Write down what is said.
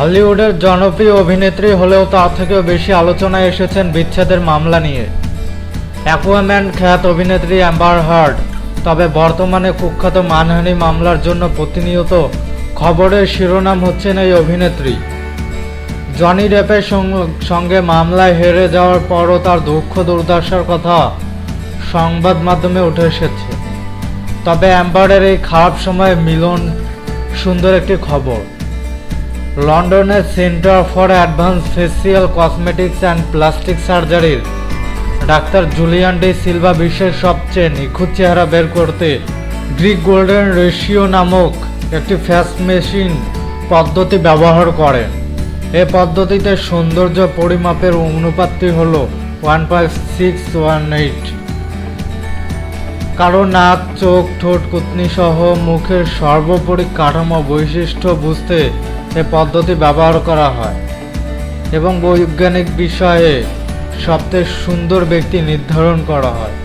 হলিউডের জনপ্রিয় অভিনেত্রী হলেও তার থেকেও বেশি আলোচনায় এসেছেন বিচ্ছেদের মামলা নিয়ে। অ্যাকোয়াম্যান খ্যাত অভিনেত্রী অ্যাম্বার হার্ড, তবে বর্তমানে কুখ্যাত মানহানি মামলার জন্য প্রতিনিয়ত খবরের শিরোনাম হচ্ছেন এই অভিনেত্রী। জনি ডেপের সঙ্গে মামলায় হেরে যাওয়ার পরও তার দুঃখ দুর্দশার কথা সংবাদ মাধ্যমে উঠে এসেছে। তবে অ্যাম্বারের এই খারাপ সময়ে মিলন সুন্দর একটি খবর। লন্ডনের centre for advance facial cosmetics and plastic সার্জারির। ডাক্তার জুলিয়ান ডি সিলভা বিশ্বের সবচেয়ে নিখুঁত চেহারা বের করতে গ্রিক গোল্ডেন রেশিও নামক একটি ফ্যাস মেশিন পদ্ধতি ব্যবহার করেন এই পদ্ধতিতে সৌন্দর্য পরিমাপের অনুপাতটি হল one point six one eight. কারও নাক, চোখ, ঠোঁট, কুতনি সহ মুখের সর্বোপরি কাঠামো বৈশিষ্ট্য বুঝতে এ পদ্ধতি ব্যবহার করা হয় এবং বৈজ্ঞানিক বিষয়ে সবচেয়ে সুন্দর ব্যক্তি নির্ধারণ করা হয়।